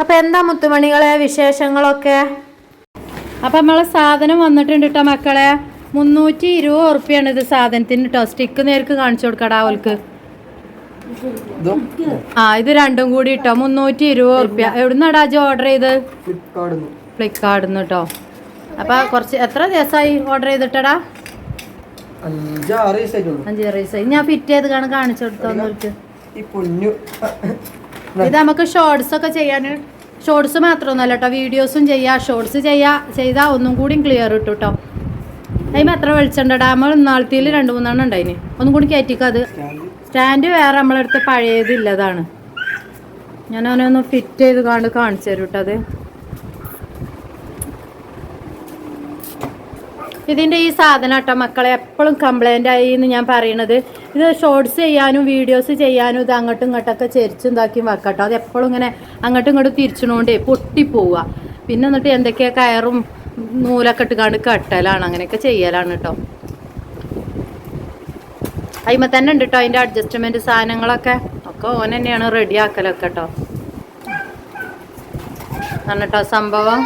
അപ്പൊ എന്താ മുത്തുമണികളെ വിശേഷങ്ങളൊക്കെ? അപ്പൊ നമ്മളെ സാധനം വന്നിട്ടുണ്ട് കേട്ടോ മക്കളെ. മുന്നൂറ്റി ഇരുപത് ഉറുപ്പ്യാണ് ഇത് സാധനത്തിന് കേട്ടോ സ്റ്റിക്ക് നേർക്ക് കാണിച്ചു കൊടുക്കടാ അവൾക്ക് ആ ഇത് രണ്ടും കൂടി കേട്ടോ മുന്നൂറ്റി ഇരുപത് ഉറുപ്പ്യ. എവിടുന്നാടാ ജി ഓർഡർ ചെയ്ത്? ഫ്ലിപ്കാർട്ടിൽ നിന്ന് കേട്ടോ അപ്പൊ കുറച്ച് എത്ര ദിവസമായി ഓർഡർ ചെയ്തിട്ടടാ? അഞ്ചാറ് ദിവസമായി ഞാൻ ഫിറ്റ് ചെയ്ത് കാണാൻ കാണിച്ചു കൊടുത്തോന്നവർക്ക് ഇത് നമുക്ക് ഷോർട്സ് ഒക്കെ ചെയ്യാൻ ഷോർട്സ് മാത്രമൊന്നുമല്ല കേട്ടോ വീഡിയോസും ചെയ്യാം. ഷോർട്സ് ചെയ്യാം. ചെയ്താൽ ഒന്നും കൂടി ക്ലിയർ കിട്ടും കേട്ടോ അതിന് എത്ര വെളിച്ചണ്ടടാ ഡാമ ഇന്നാളത്തിൽ രണ്ട് മൂന്നെണ്ണം ഉണ്ടായിന്. ഒന്നും കൂടി കയറ്റിക്കോ അത്. സ്റ്റാൻഡ് വേറെ നമ്മളടുത്ത് പഴയതില്ലതാണ് ഞാൻ അവനൊന്ന് ഫിറ്റ് ചെയ്ത് കാണ്ട് കാണിച്ചു തരും കേട്ടോ അത്. ഇതിന്റെ ഈ സാധനം കേട്ടോ മക്കളെ എപ്പോഴും കംപ്ലൈന്റ് ആയി എന്ന് ഞാൻ പറയണത്. ഇത് ഷോർട്സ് ചെയ്യാനും വീഡിയോസ് ചെയ്യാനും ഇത് അങ്ങോട്ടും ഇങ്ങോട്ടൊക്കെ ചെരിച്ചും ഇതാക്കിയും വെക്കട്ടോ. അത് എപ്പോഴും ഇങ്ങനെ അങ്ങോട്ടും ഇങ്ങോട്ടും തിരിച്ചണോണ്ടേ പൊട്ടിപ്പോവുക പിന്നെ എന്നിട്ട് എന്തൊക്കെയാ കയറും നൂലൊക്കെ ഇട്ടുകാണ്ട് കെട്ടലാണ്. അങ്ങനെയൊക്കെ ചെയ്യലാണ് കേട്ടോ അതിമ തന്നെ ഉണ്ട് കേട്ടോ അതിന്റെ അഡ്ജസ്റ്റ്മെന്റ് സാധനങ്ങളൊക്കെ. ഒക്കെ ഓൻ തന്നെയാണ് റെഡിയാക്കലൊക്കെ കേട്ടോ എന്നിട്ടോ സംഭവം.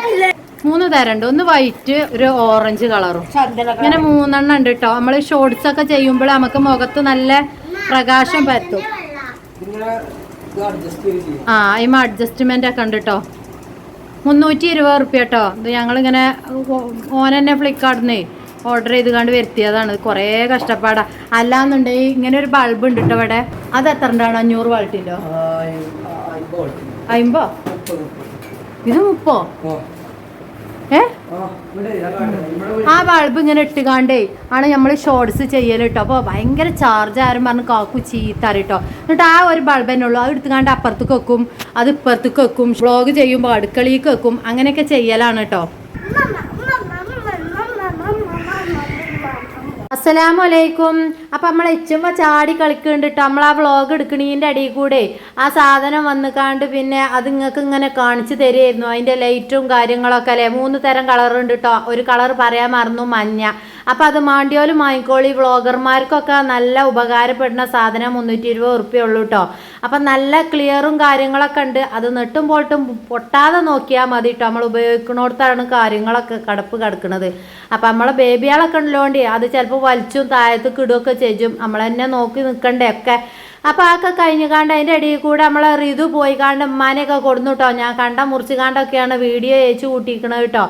മൂന്ന് തരണ്ട്. ഒന്ന് വൈറ്റ് ഒരു ഓറഞ്ച് കളറും ഇങ്ങനെ മൂന്നെണ്ണം ഉണ്ട് കേട്ടോ നമ്മൾ ഷോർട്സ് ഒക്കെ ചെയ്യുമ്പോൾ നമുക്ക് മുഖത്ത് നല്ല പ്രകാശം പറ്റും ആ അതിമ അഡ്ജസ്റ്റ്മെന്റ് ഒക്കെ ഉണ്ട് കേട്ടോ മുന്നൂറ്റി ഇരുപത് റുപ്യ കേട്ടോ ഇത് ഞങ്ങളിങ്ങനെ ഓൻ തന്നെ ഫ്ലിപ്കാർട്ടിന്ന് ഓർഡർ ചെയ്ത് കണ്ട് വരുത്തിയതാണ് കുറേ കഷ്ടപ്പാടാ. അല്ലാന്നുണ്ടെങ്കിൽ ഇങ്ങനെ ഒരു ബൾബ് ഉണ്ട് കേട്ടോ ഇവിടെ. അത് എത്ര ഉണ്ടാണ് അഞ്ഞൂറ് വാൾട്ടിന്റെ അയിമ്പോ? ഇത് മുപ്പോ? ആ ബൾബ് ഇങ്ങനെ ഇട്ടുകാണ്ടേ ആണ് നമ്മൾ ഷോർട്സ് ചെയ്യൽ കേട്ടോ അപ്പോൾ ഭയങ്കര ചാർജ് ആരും പറഞ്ഞ് കാക്കു ചീത്ത കേട്ടോ എന്നിട്ട് ആ ഒരു ബൾബ് തന്നെ ഉള്ളൂ. അത് എടുത്തുകാണ്ട് അപ്പുറത്തേക്ക് വെക്കും അത് ഇപ്പുറത്തേക്ക് വെക്കും വ്ളോഗ് ചെയ്യുമ്പോൾ അടുക്കളയിലേക്ക് വെക്കും അങ്ങനെയൊക്കെ ചെയ്യലാണ് കേട്ടോ അസ്സലാമു അലൈക്കും അപ്പം നമ്മൾ എച്ചുമ്പ ചാടി കളിക്കുന്നുണ്ട് കേട്ടോ നമ്മൾ ആ വ്ളോഗ് എടുക്കണീന്റെ അടിയിൽ കൂടെ ആ സാധനം വന്നുകാണ്ട് പിന്നെ അത് നിങ്ങൾക്ക് ഇങ്ങനെ കാണിച്ചു തരുമായിരുന്നു അതിന്റെ ലൈറ്റും കാര്യങ്ങളൊക്കെ അല്ലേ? മൂന്ന് തരം കളറുണ്ട് കേട്ടോ ഒരു കളർ പറയാൻ മറന്നു മഞ്ഞ. അപ്പം അത് മാണ്ടിയോലും വാങ്ങിക്കോളി വ്ളോഗർമാർക്കൊക്കെ നല്ല ഉപകാരപ്പെടുന്ന സാധനം മുന്നൂറ്റി ഇരുപത് ഉറുപ്പ്യ ഉള്ളൂ കേട്ടോ അപ്പം നല്ല ക്ലിയറും കാര്യങ്ങളൊക്കെ ഉണ്ട്. അത് നെട്ടും പോട്ടും പൊട്ടാതെ നോക്കിയാൽ മതി കേട്ടോ നമ്മൾ ഉപയോഗിക്കണോടത്താണ് കാര്യങ്ങളൊക്കെ കടപ്പ് കിടക്കുന്നത് അപ്പം നമ്മളെ ബേബികളൊക്കെ ഉള്ളതുകൊണ്ട് അത് ചിലപ്പോൾ വലിച്ചും താഴത്ത് കിടുകയൊക്കെ ചെയ്യും. നമ്മൾ തന്നെ നോക്കി നിൽക്കണ്ടേ ഒക്കെ. അപ്പം ആക്കെ കഴിഞ്ഞ് കാണ്ട് അതിന്റെ ഇടയിൽ കൂടെ നമ്മൾ ഋതു പോയി കണ്ട് ഉമ്മാനെയൊക്കെ കൊടുന്നു കേട്ടോ ഞാൻ കണ്ട മുറിച്ച് കാണ്ടൊക്കെയാണ് വീഡിയോ അയച്ചു കൂട്ടിയിരിക്കണത് കേട്ടോ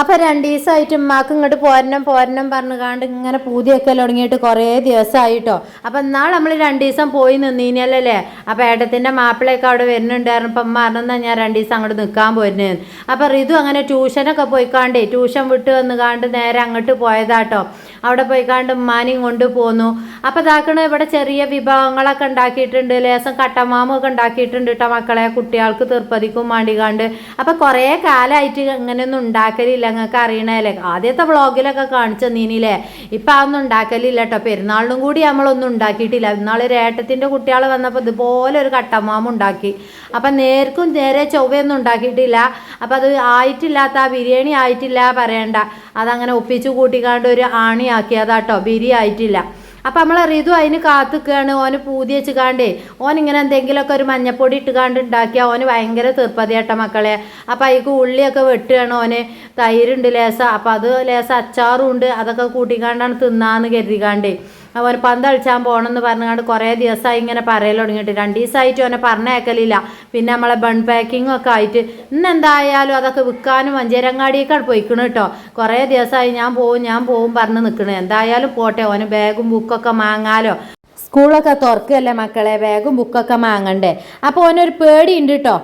അപ്പം രണ്ട് ദിവസമായിട്ട് ഉമ്മാക്ക് ഇങ്ങോട്ട് പോരണം പോരണം പറഞ്ഞു കാണ്ട് ഇങ്ങനെ പൂതിയൊക്കെ തുടങ്ങിയിട്ട് കുറേ ദിവസമായിട്ടോ അപ്പൊ എന്നാൾ നമ്മൾ രണ്ട് ദിവസം പോയി നിന്നീനല്ലേ അപ്പം ഏട്ടത്തിന്റെ മാപ്പിളയൊക്കെ അവിടെ വരുന്നുണ്ടായിരുന്നു. അപ്പം മറന്നാ ഞാൻ രണ്ട് ദിവസം അങ്ങോട്ട് നിൽക്കാൻ പോരുന്നേന്ന് അപ്പം ഇതും അങ്ങനെ ട്യൂഷനൊക്കെ പോയിക്കാണ്ടേ ട്യൂഷൻ വിട്ട് വന്ന് കാണ്ട് നേരെ അങ്ങോട്ട് പോയതാട്ടോ അവിടെ പോയി പോയിക്കാണ്ട് ഉമ്മാനെയും കൊണ്ട് പോന്നു. അപ്പം ഇതാക്കണ ഇവിടെ ചെറിയ വിഭവങ്ങളൊക്കെ ഉണ്ടാക്കിയിട്ടുണ്ട് ലേസം കട്ടമാമൊക്കെ ഉണ്ടാക്കിയിട്ടുണ്ട് കേട്ടോ മക്കളെ കുട്ടികൾക്ക് തീർപ്പതിക്കും വേണ്ടിക്കാണ്ട് അപ്പം കുറേ കാലമായിട്ട് ഇങ്ങനെയൊന്നും ഉണ്ടാക്കലില്ല നിങ്ങൾക്ക് അറിയണല്ലേ ആദ്യത്തെ വ്ളോഗിലൊക്കെ കാണിച്ചു തന്നീനില്ലേ? ഇപ്പം അതൊന്നും ഉണ്ടാക്കലില്ല കേട്ടോ പെരുന്നാളിനും കൂടി നമ്മളൊന്നും ഉണ്ടാക്കിയിട്ടില്ല. എന്നാൽ ഒരു ഏട്ടത്തിന്റെ കുട്ടികൾ വന്നപ്പോൾ ഇതുപോലെ ഒരു കട്ടമാമ ഉണ്ടാക്കി. അപ്പം നേർക്കും നേരെ ചൊവ്വയൊന്നും ഉണ്ടാക്കിയിട്ടില്ല. അപ്പം അത് ആയിട്ടില്ലാത്ത ആ ബിരിയാണി ആയിട്ടില്ല പറയണ്ട. അതങ്ങനെ ഒപ്പിച്ച് കൂട്ടിക്കാണ്ട് ഒരു ആണിയാക്കിയതാട്ടോ ബിരി ആയിട്ടില്ല അപ്പം നമ്മൾ റിതു അതിന് കാത്തുക്കുകയാണ് ഓന് പൂതി വെച്ചുകാണ്ടേ ഓൻ ഇങ്ങനെ എന്തെങ്കിലുമൊക്കെ ഒരു മഞ്ഞപ്പൊടി ഇട്ടുകാണ്ട് ഉണ്ടാക്കിയാൽ ഓന് ഭയങ്കര തീർപ്പതിയാട്ട മക്കളെ. അപ്പം അതിക്ക് ഉള്ളിയൊക്കെ വെട്ടുകയാണ് ഓന്. തൈരുണ്ട് ലേസ. അപ്പം അത് ലേസ അച്ചാറും ഉണ്ട് അതൊക്കെ കൂട്ടിക്കാണ്ടാണ് തിന്നാന്ന് കരുതിക്കാണ്ടേ അവൻ പന്തളിച്ചാൻ പോകണമെന്ന് പറഞ്ഞുകൊണ്ട് കുറേ ദിവസമായി ഇങ്ങനെ പറയൽ തുടങ്ങിയിട്ട്. രണ്ട് ദിവസമായിട്ട് അവനെ പറഞ്ഞേക്കലില്ല പിന്നെ നമ്മളെ ബൺ പാക്കിംഗ് ഒക്കെ ആയിട്ട് ഇന്ന് എന്തായാലും അതൊക്കെ വിൽക്കാനും മഞ്ചേരങ്ങാടിയേക്കാൾ പോയിക്കണം കേട്ടോ കുറേ ദിവസമായി ഞാൻ പോവും ഞാൻ പോവും പറഞ്ഞ് നിൽക്കണേ എന്തായാലും പോട്ടെ ഓന് ബാഗും ബുക്കൊക്കെ മാങ്ങാലോ. സ്കൂളൊക്കെ തുറക്കുകയല്ലേ മക്കളെ? ബാഗും ബുക്കൊക്കെ വാങ്ങണ്ടേ അപ്പോൾ ഓനൊരു പേടിയുണ്ട് കേട്ടോ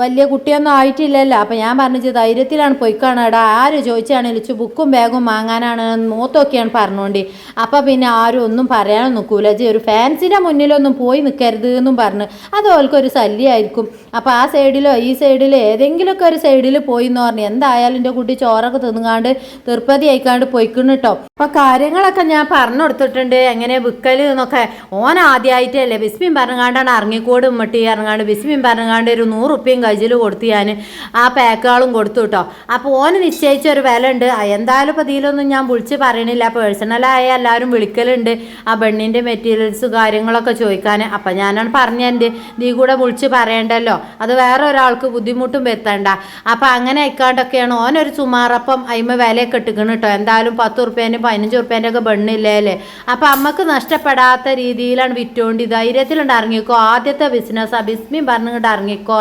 വലിയ കുട്ടിയൊന്നും ആയിട്ടില്ലല്ലോ. അപ്പോൾ ഞാൻ പറഞ്ഞു ധൈര്യത്തിലാണ് പോയിക്കാണടാ. ആര് ചോദിച്ചാണെങ്കിൽ ഇച്ചു ബുക്കും ബാഗും വാങ്ങാനാണ് മൂത്തൊക്കെയാണ് പറഞ്ഞുകൊണ്ട് അപ്പോൾ പിന്നെ ആരും ഒന്നും പറയാനും നിൽക്കൂല ജി ഒരു ഫാൻസിന്റെ മുന്നിലൊന്നും പോയി നിൽക്കരുത് എന്നും പറഞ്ഞ്. അത് ഓൽക്കൊരു ശല്യമായിരിക്കും അപ്പോൾ ആ സൈഡിലോ ഈ സൈഡിലോ ഏതെങ്കിലുമൊക്കെ ഒരു സൈഡിൽ പോയി എന്ന് പറഞ്ഞു എന്തായാലും എന്റെ കുട്ടി ചോറൊക്കെ തിന്നുകാണ്ട് തീർപ്പതി ആയിക്കാണ്ട് പോയിക്കുന്നു കേട്ടോ അപ്പോൾ കാര്യങ്ങളൊക്കെ ഞാൻ പറഞ്ഞു കൊടുത്തിട്ടുണ്ട് എങ്ങനെ വിൽക്കൽ എന്നൊക്കെ ഓൻ ആദ്യമായിട്ടല്ലേ ബിസ്മിൻ പറഞ്ഞാണ്ടാണ് ഇറങ്ങിക്കോട് മട്ടി ഇറങ്ങാണ്ട് ബിസ്മിൻ പറഞ്ഞാണ്ട് ഒരു നൂറ് ഉപ്പയും കയ്യിൽ കൊടുത്ത് ഞാൻ ആ പാക്കുകളും കൊടുത്തു കേട്ടോ അപ്പോൾ ഓന് നിശ്ചയിച്ച ഒരു വില ഉണ്ട് എന്തായാലും ഇപ്പോൾ ഇതിലൊന്നും ഞാൻ വിളിച്ച് പറയണില്ല. പേഴ്സണലായ എല്ലാവരും വിളിക്കലുണ്ട്. ആ പെണ്ണിന്റെ മെറ്റീരിയൽസ് കാര്യങ്ങളൊക്കെ ചോദിക്കാൻ അപ്പം ഞാനാണ് പറഞ്ഞതിന്റെ നീ കൂടെ വിളിച്ച് പറയണ്ടല്ലോ. അത് വേറെ ഒരാൾക്ക് ബുദ്ധിമുട്ടും വരുത്തണ്ട. അപ്പം അങ്ങനെ ആയിക്കാണ്ടൊക്കെയാണ് ഓനൊരു സുമാറപ്പം അയിമ വിലയൊക്കെ ഇട്ടിക്കണം കേട്ടോ എന്തായാലും പത്ത് ഉറുപ്പ്യേന്റെ പതിനഞ്ച് ഉറുപ്പ്യേന്റെ ഒക്കെ ബണ്ണില്ലേ അപ്പം അമ്മയ്ക്ക് നഷ്ടപ്പെടാത്ത രീതിയിലാണ് വിറ്റോണ്ടി ധൈര്യത്തിലുണ്ട് ഇറങ്ങിക്കോ. ആദ്യത്തെ ബിസിനസ് ആ. ബിസ്മി പറഞ്ഞുകൊണ്ട് ഇറങ്ങിക്കോ.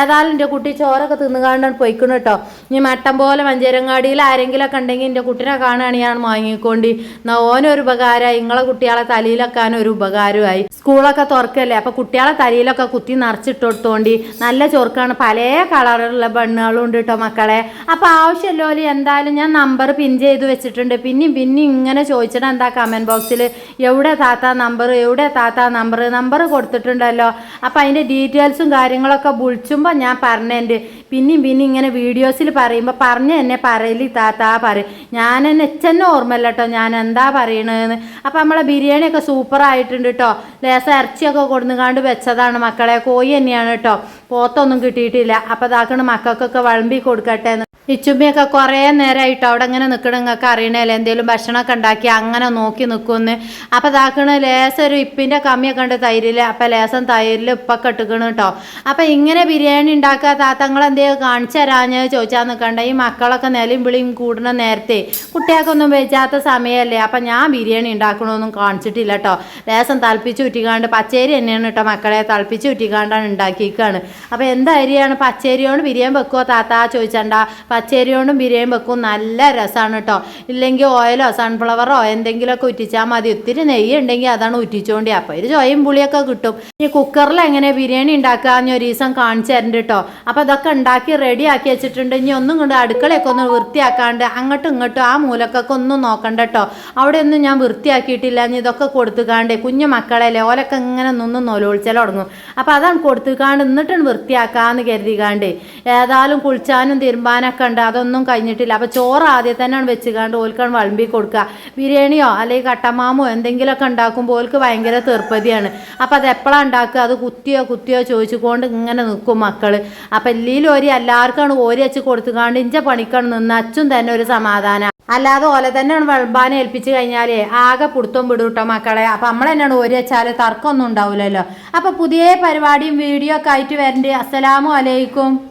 ഏതായാലും എന്റെ കുട്ടി ചോറൊക്കെ തിന്നുകാണ്ടാണ് പോയിക്കണം കേട്ടോ. ഇനി മട്ടം പോലെ മഞ്ചേരങ്ങാടിയിൽ ആരെങ്കിലൊക്കെ ഉണ്ടെങ്കിൽ എന്റെ കുട്ടീനെ കാണുകയാണ് ഞാൻ വാങ്ങിക്കൊണ്ട്. എന്നാ ഓനൊരു ഉപകാരമായി നിങ്ങളെ കുട്ടികളെ തലയിലൊക്കാൻ ഒരു ഉപകാരമായി സ്കൂളൊക്കെ തുറക്കല്ലേ അപ്പോൾ കുട്ടികളെ തലയിലൊക്കെ കുത്തി നിറച്ചിട്ട് കൊടുത്തോണ്ടി നല്ല ചൊറുക്കാണ് പല കളറുള്ള ബണ്ണുകളും ഉണ്ട് കേട്ടോ മക്കളെ. അപ്പോൾ ആവശ്യമില്ലോലി എന്തായാലും ഞാൻ നമ്പർ പിൻ ചെയ്ത് വെച്ചിട്ടുണ്ട്. പിന്നെയും പിന്നെയും ഇങ്ങനെ ചോദിച്ചിട്ട് എന്താ കമന്റ് ബോക്സിൽ എവിടെ താത്ത നമ്പർ? എവിടെ താത്ത നമ്പർ? നമ്പർ കൊടുത്തിട്ടുണ്ടല്ലോ. അപ്പോൾ അതിന്റെ ഡീറ്റെയിൽസും കാര്യങ്ങളൊക്കെ വിളിച്ചുമ്പോൾ ഞാൻ പറഞ്ഞതിന്റെ പിന്നെയും പിന്നെ ഇങ്ങനെ വീഡിയോസിൽ പറയുമ്പോൾ പറഞ്ഞ എന്നെ പറയലി താത്താ പറയും. ഞാൻ എന്നെ എച്ചെന്നെ ഓർമ്മയില്ല കേട്ടോ ഞാൻ എന്താ പറയണതെന്ന് അപ്പോൾ നമ്മളെ ബിരിയാണിയൊക്കെ സൂപ്പർ ആയിട്ടുണ്ട് കേട്ടോ ലേസം ഇറച്ചിയൊക്കെ കൊടുന്നുകാണ്ട് വെച്ചതാണ് മക്കളെ. കോഴി തന്നെയാണ് കേട്ടോ പോത്തൊന്നും കിട്ടിയിട്ടില്ല. അപ്പോൾ ഇതാക്കണ മക്കൾക്കൊക്കെ വിളമ്പി കൊടുക്കട്ടെ ഇച്ചുമ്മിയൊക്കെ കുറേ നേരമായിട്ട് അവിടെ അങ്ങനെ നിൽക്കണം നിങ്ങൾക്ക് അറിയണല്ലേ എന്തെങ്കിലും ഭക്ഷണമൊക്കെ ഉണ്ടാക്കി അങ്ങനെ നോക്കി നിൽക്കുമെന്ന് അപ്പോൾ ഇതാക്കണ ലേസം ഒരു ഇപ്പിന്റെ കമ്മിയൊക്കെ ഉണ്ട് തൈരിൽ അപ്പോൾ ലേസം തൈരിൽ ഉപ്പൊക്കെ ഇട്ടുക്കണം കേട്ടോ അപ്പോൾ ഇങ്ങനെ ബിരിയാണി ഉണ്ടാക്കുക താത്തങ്ങൾ എന്തെങ്കിലും കാണിച്ചു തരാഞ്ഞ് ചോദിച്ചാൽ നിൽക്കണ്ട ഈ മക്കളൊക്കെ നിലയും വിളിയും കൂടണ നേരത്തെ കുട്ടികൾക്കൊന്നും വെച്ചാത്ത സമയമല്ലേ അപ്പം ഞാൻ ബിരിയാണി ഉണ്ടാക്കണമെന്നും കാണിച്ചിട്ടില്ല കേട്ടോ ലേസം തളപ്പിച്ച് ഉറ്റിക്കാണ്ട് പച്ചേരി തന്നെയാണ് കേട്ടോ മക്കളെ തളപ്പിച്ച് ഉറ്റിക്കാണ്ടാണ് ഉണ്ടാക്കിയിരിക്കുകയാണ് അപ്പോൾ എന്താ അരിയാണ്? പച്ചേരിയോണ്ട് ബിരിയാണി വെക്കുമോ താത്ത? ചോദിച്ചണ്ട. പച്ചരി കൊണ്ടും ബിരിയാണി വെക്കും. നല്ല രസമാണ് കേട്ടോ ഇല്ലെങ്കിൽ ഓയിലോ സൺഫ്ലവറോ എന്തെങ്കിലുമൊക്കെ ഉറ്റിച്ചാൽ മതി. ഒത്തിരി നെയ്യ് ഉണ്ടെങ്കിൽ അതാണ് ഉറ്റിച്ചോണ്ടി അപ്പോൾ ഒരു ചോയും പുളിയൊക്കെ കിട്ടും. ഈ കുക്കറിൽ എങ്ങനെ ബിരിയാണി ഉണ്ടാക്കുക എന്ന് ഒരു ദിവസം കാണിച്ചു തരണ്ട് കേട്ടോ അപ്പോൾ അതൊക്കെ ഉണ്ടാക്കി റെഡി ആക്കി വെച്ചിട്ടുണ്ട്. ഇനി ഒന്നും കൊണ്ട് അടുക്കളയൊക്കെ ഒന്ന് വൃത്തിയാക്കാണ്ട് അങ്ങോട്ടും ഇങ്ങോട്ടും ആ മൂലക്കൊക്കെ ഒന്നും നോക്കണ്ട കേട്ടോ അവിടെ ഒന്നും ഞാൻ വൃത്തിയാക്കിയിട്ടില്ല. ഇനി ഇതൊക്കെ കൊടുത്തുകാണ്ട് കുഞ്ഞു മക്കളല്ലേ ഓലൊക്കെ ഇങ്ങനെ നിന്ന് നൊലോളിച്ചാൽ തുടങ്ങും. അപ്പോൾ അതാണ് കൊടുത്തുകാണ്ട് എന്നിട്ടാണ് വൃത്തിയാക്കാന്ന് കരുതികാണ്ട്. ഏതായാലും കുളിച്ചാനും തിരുമ്പാനൊക്കെ ഉണ്ട് അതൊന്നും കഴിഞ്ഞിട്ടില്ല. അപ്പോൾ ചോറ് ആദ്യം തന്നെയാണ് വെച്ചുകാണ്ട് ഓൽക്കാണ് വിളമ്പി കൊടുക്കുക. ബിരിയാണിയോ അല്ലെങ്കിൽ കട്ടമാമോ എന്തെങ്കിലുമൊക്കെ ഉണ്ടാക്കുമ്പോൾ ഓൽക്ക് ഭയങ്കര തീർപ്പതിയാണ്. അപ്പോൾ അത് എപ്പോഴാണ് ഉണ്ടാക്കുക? അത് കുത്തിയോ കുത്തിയോ ചോദിച്ചുകൊണ്ട് ഇങ്ങനെ നിൽക്കും മക്കൾ അപ്പം എല്ലാവരും ഒരു എല്ലാവർക്കാണ് ഓരി വെച്ച് കൊടുത്തുകാണ്ട് ഇഞ്ച പണിക്കാണ് നിന്ന് അച്ഛൻ തന്നെ ഒരു സമാധാനം. അല്ലാതെ ഓല തന്നെയാണ് വിളമ്പാൻ ഏൽപ്പിച്ച് കഴിഞ്ഞാലേ ആകെ പുടുത്തം വിടും കേട്ടോ മക്കളെ. അപ്പം നമ്മൾ തന്നെയാണ് ഓരി വെച്ചാൽ തർക്കമൊന്നും ഉണ്ടാവില്ലല്ലോ. അപ്പം പുതിയ പരിപാടിയും വീഡിയോ ഒക്കെ ആയിട്ട് വരണ്ട്. അസ്സലാമു അലൈക്കും.